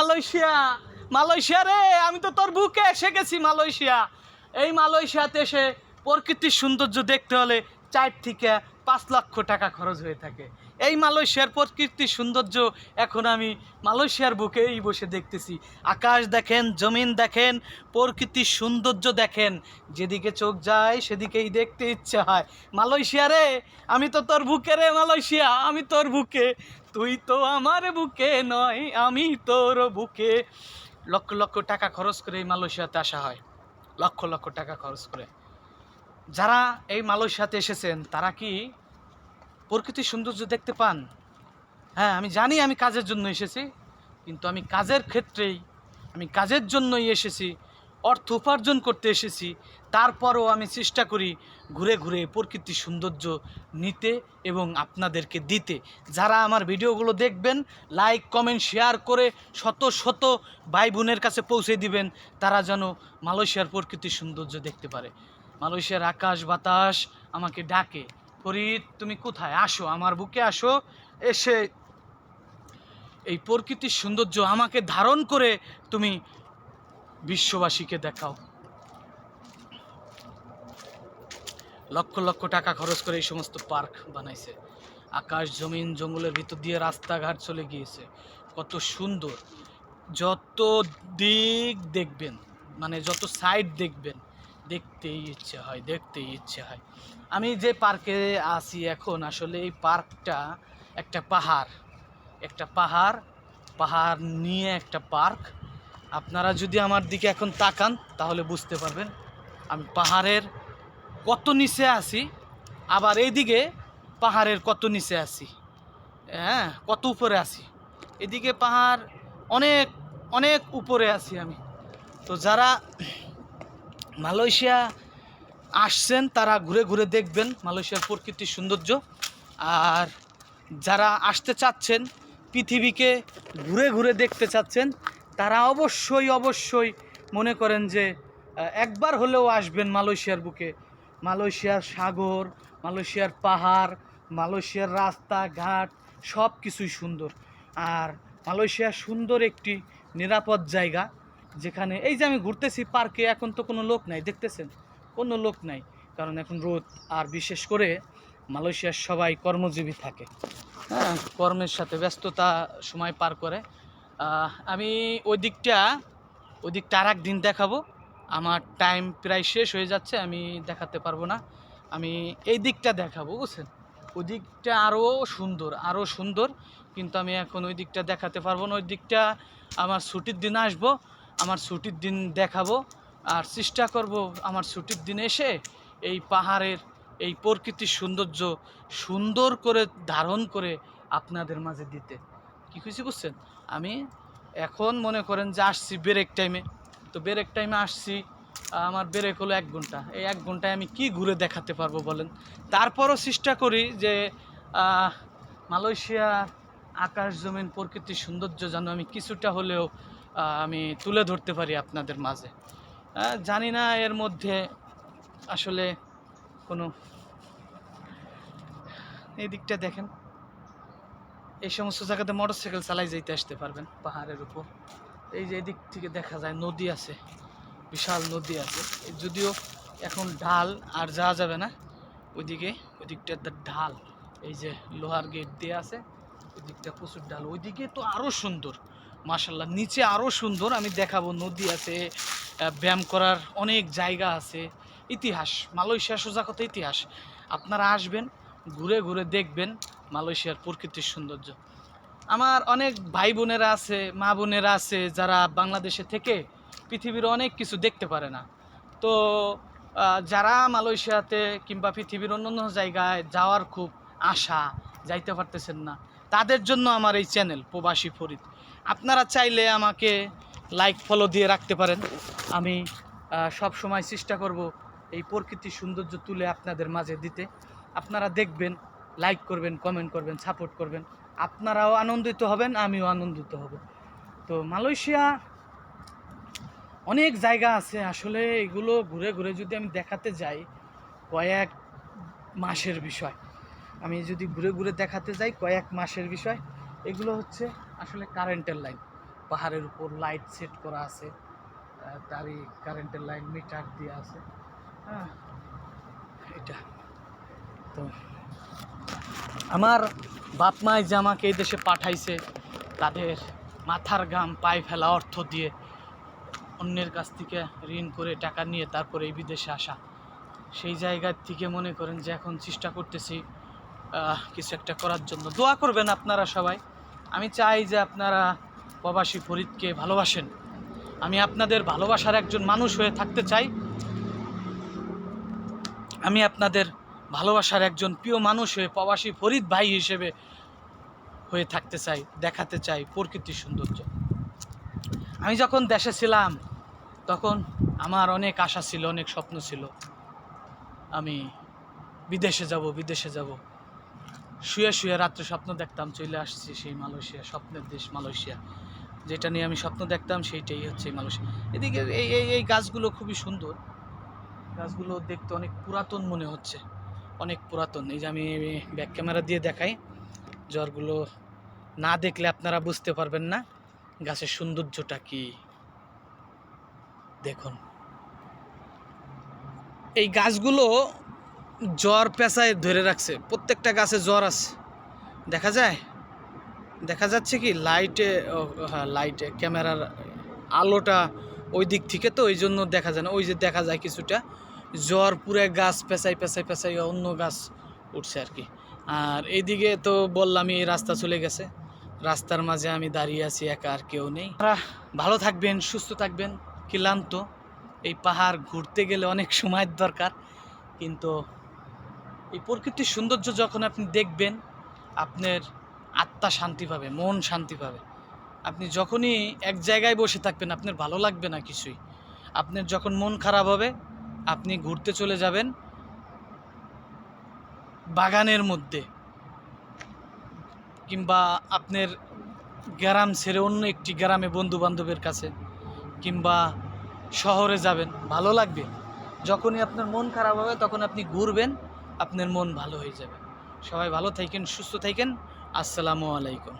Malaysia. Malaysia রে, আমি তো তোর বুকে এসে গেছি মালয়েশিয়া। এই মালয়েশিয়াতে এসে প্রকৃতির সৌন্দর্য দেখতে হলে চার থেকে পাঁচ লক্ষ টাকা খরচ হয়ে থাকে। এই মালয়েশিয়ার প্রকৃতির সৌন্দর্য এখন আমি মালয়েশিয়ার বুকেই বসে দেখতেছি। আকাশ দেখেন, জমিন দেখেন, প্রকৃতির সৌন্দর্য দেখেন। যেদিকে চোখ যায়, সেদিকেই দেখতে ইচ্ছে হয়। মালয়েশিয়া রে, আমি তো তোর বুকে রে মালয়েশিয়া, আমি তোর বুকে তুই তো আমার বুকে নয়, আমি তোর বুকে। লক্ষ লক্ষ টাকা খরচ করে এই মালয়েশিয়াতে আসা হয়। লক্ষ লক্ষ টাকা খরচ করে। যারা এই মালয়েশিয়াতে এসেছেন, তারা কি প্রকৃতির সৌন্দর্য দেখতে পান? হ্যাঁ আমি জানি আমি কাজের জন্য এসেছি, কিন্তু আমি কাজের ক্ষেত্রেই, আমি কাজের জন্যই এসেছি। অর্থ উপার্জন করতে এসেছি। তারপরও আমি চেষ্টা করি ঘুরে ঘুরে প্রকৃতির সৌন্দর্য নিতে এবং আপনাদেরকে দিতে। যারা আমার ভিডিওগুলো দেখবেন লাইক কমেন্ট শেয়ার করে শত শত ভাই বোনের কাছে পৌঁছে দিবেন, তারা যেন মালয়েশিয়ার প্রকৃতির সৌন্দর্য দেখতে পারে। মালয়েশিয়ার আকাশ বাতাস আমাকে ডাকে, ফরিদ, তুমি কোথায়? আসো, আমার বুকে আসো। এসে এই প্রকৃতির সৌন্দর্য আমাকে ধারণ করে তুমি বিশ্ববাসীকে দেখাও। লক্ষ লক্ষ টাকা খরচ করে এই সমস্ত পার্ক বানাইছে। আকাশ, জমিন, জঙ্গলের ভিতর দিয়ে রাস্তাঘাট চলে গিয়েছে। কত সুন্দর। যত দিক দেখবেন মানে যত সাইড দেখবেন, দেখতেই ইচ্ছে হয়, দেখতেই ইচ্ছে হয়। আমি যে পার্কে আছি এখন, আসলে এই পার্কটা একটা পাহাড়। একটা পাহাড় পাহাড় নিয়ে একটা পার্ক। আপনারা যদি আমার দিকে এখন তাকান, তাহলে বুঝতে পারবেন আমি পাহাড়ের কত নিচে আছি, আবার এইদিকে পাহাড়ের কত নিচে আছি। হ্যাঁ কত উপরে আছি। এদিকে পাহাড় অনেক অনেক উপরে আছি আমি। তো যারা মালয়েশিয়া আসছেন, তারা ঘুরে ঘুরে দেখবেন মালয়েশিয়ার প্রকৃতির সৌন্দর্য। আর যারা আসতে চাচ্ছেন, পৃথিবীকে ঘুরে ঘুরে দেখতে চাচ্ছেন তারা অবশ্যই অবশ্যই মনে করেন যে একবার হলেও আসবেন মালয়েশিয়ার বুকে। মালয়েশিয়ার সাগর, মালয়েশিয়ার পাহাড়, মালয়েশিয়ার রাস্তাঘাট সব কিছুই সুন্দর। আর মালয়েশিয়া সুন্দর একটি নিরাপদ জায়গা, যেখানে এই যে আমি ঘুরতেছি পার্কে, এখন তো কোনো লোক নাই, দেখতেছেন? কোনো লোক নাই, কারণ এখন রোদ। আর বিশেষ করে মালয়েশিয়ার সবাই কর্মজীবী থাকে। হ্যাঁ কর্মের সাথে ব্যস্ততা সময় পার করে। আমি ওই দিকটা ওই দিকটা আর দিন দেখাবো। আমার টাইম প্রায় শেষ হয়ে যাচ্ছে, আমি দেখাতে পারব না। আমি এই দিকটা দেখাবো, বুঝছেন? ওই দিকটা আরও সুন্দর আরও সুন্দর, কিন্তু আমি এখন ওই দিকটা দেখাতে পারব না। ওই দিকটা আমার ছুটির দিন আসব, আমার ছুটির দিন দেখাবো, আর চেষ্টা করব আমার ছুটির দিন এসে এই পাহাড়ের, এই প্রকৃতির সৌন্দর্য সুন্দর করে ধারণ করে আপনাদের মাঝে দিতে। কি খুশি বুঝছেন? আমি এখন মনে করেন যে আসছি ব্রেক টাইমে তো ব্রেক টাইমে আসছি, আমার ব্রেক হলো এক ঘণ্টা। এই এক ঘন্টায় আমি কি ঘুরে দেখাতে পারব বলেন? তারপরও চেষ্টা করি যে মালয়েশিয়া আকাশ জমিন প্রকৃতির সৌন্দর্য যেন আমি কিছুটা হলেও আমি তুলে ধরতে পারি আপনাদের মাঝে। জানি না এর মধ্যে আসলে কোনো, এই দিকটা দেখেন। এই সমস্ত জায়গাতে মোটরসাইকেল চালাই যাইতে আসতে পারবেন, পাহাড়ের উপর। এই যে এদিক থেকে দেখা যায় নদী আছে, বিশাল নদী আছে। যদিও এখন ঢাল আর যাওয়া যাবে না, ওইদিকে, ওইদিকটা ঢাল, এই যে লোহার গেট দিয়ে আছে ওই দিকটা প্রচুর ঢাল। ওইদিকে তো আরও সুন্দর মার্শাল্লাহ নিচে আরও সুন্দর, আমি দেখাবো, নদী আছে ব্যায়াম করার অনেক জায়গা আছে। ইতিহাস, মালয়েশিয়া সোজা কথা ইতিহাস। আপনারা আসবেন, ঘুরে ঘুরে দেখবেন মালয়েশিয়ার প্রকৃতির সৌন্দর্য। আমার অনেক ভাই বোনেরা আছে, মা বোনেরা আছে, যারা বাংলাদেশে থেকে পৃথিবীর অনেক কিছু দেখতে পারে না। তো যারা মালয়েশিয়াতে কিংবা পৃথিবীর অন্যান্য জায়গায় যাওয়ার খুব আশা, যাইতে পারতেছেন না, তাদের জন্য আমার এই চ্যানেল প্রবাসী ফরিদ। আপনারা চাইলে আমাকে লাইক, ফলো দিয়ে রাখতে পারেন। আমি সব সময় চেষ্টা করব এই প্রকৃতির সৌন্দর্য তুলে আপনাদের মাঝে দিতে। আপনারা দেখবেন লাইক করবেন কমেন্ট করবেন সাপোর্ট করবেন। আপনারাও আনন্দিত হবেন, আমিও আনন্দিত হব। তো মালয়েশিয়া অনেক জায়গা আছে। আসলে এগুলো ঘুরে ঘুরে যদি আমি দেখাতে যাই, কয়েক মাসের বিষয়। আমি যদি ঘুরে ঘুরে দেখাতে যাই, কয়েক মাসের বিষয়, এগুলো হচ্ছে আসলে কারেন্টের লাইন পাহাড়ের উপর লাইট সেট করা আছে তারই কারেন্টের লাইন মিটার দিয়ে আছে। হ্যাঁ এটা। তো আমার বাপ মাই যে আমাকে এই দেশে পাঠাইছে, তাদের মাথার গাম পায়ে ফেলা অর্থ দিয়ে অন্যের কাছ থেকে ঋণ করে টাকা নিয়ে তারপরে এই বিদেশে আসা। সেই জায়গার থেকে মনে করেন যে এখন চেষ্টা করতেছি কিছু একটা করার জন্য। দোয়া করবেন আপনারা সবাই। আমি চাই যে আপনারা প্রবাসী ফরিদকে ভালোবাসেন। আমি আপনাদের ভালোবাসার একজন মানুষ হয়ে থাকতে চাই। আমি আপনাদের ভালোবাসার একজন প্রিয় মানুষ হয়ে প্রবাসী ফরিদ ভাই হিসেবে হয়ে থাকতে চাই, দেখাতে চাই প্রকৃতির সৌন্দর্য। আমি যখন দেশে ছিলাম, তখন আমার অনেক আশা ছিল, অনেক স্বপ্ন ছিল। আমি বিদেশে যাব বিদেশে যাব। শুয়ে শুয়ে রাত্রে স্বপ্ন দেখতাম, চলে আসছি সেই মালয়েশিয়া, স্বপ্নের দেশ মালয়েশিয়া। যেটা নিয়ে আমি স্বপ্ন দেখতাম, সেইটাই হচ্ছে মালয়েশিয়া। এদিকে এই এই এই গাছগুলো খুবই সুন্দর। গাছগুলো দেখতে অনেক পুরাতন মনে হচ্ছে। অনেক পুরাতন। এই যে আমি ব্যাক ক্যামেরা দিয়ে দেখাই, জ্বরগুলো না দেখলে আপনারা বুঝতে পারবেন না, গাছের সৌন্দর্যটা কি। দেখুন। এই গাছগুলো জ্বর পেঁচায় ধরে রাখছে। প্রত্যেকটা গাছে জ্বর আছে। দেখা যায়? দেখা যাচ্ছে কি লাইটে হ্যাঁ লাইটে ক্যামেরার আলোটা ওই দিক থেকে তো, ওই জন্য দেখা যায় না। ওই যে দেখা যায় কিছুটা। জ্বর পুরো গাছ পেঁচাই পেঁচাই পেঁচাই অন্য গাছ উঠছে আর কি। আর এইদিকে তো বললামই রাস্তা চলে গেছে। রাস্তার মাঝে আমি দাঁড়িয়ে আছি, একা আর কেউ নেই। ভালো থাকবেন, সুস্থ থাকবেন, ক্লান্ত। এই পাহাড় ঘুরতে গেলে অনেক সময়ের দরকার। কিন্তু এই প্রকৃতির সৌন্দর্য যখন আপনি দেখবেন, আপনার আত্মা শান্তি পাবে, মন শান্তি পাবে। আপনি যখনই এক জায়গায় বসে থাকবেন, আপনার ভালো লাগবে না কিছুই। আপনার যখন মন খারাপ হবে আপনি ঘুরতে চলে যাবেন বাগানের মধ্যে কিংবা আপনার গ্রাম ছেড়ে অন্য একটি গ্রামে বন্ধু বান্ধবের কাছে কিংবা শহরে যাবেন, ভালো লাগবে। যখনই আপনার মন খারাপ হবে, তখন আপনি ঘুরবেন, আপনার মন ভালো হয়ে যাবে। সবাই ভালো থাকেন, সুস্থ থাকেন। আসসালামু আলাইকুম।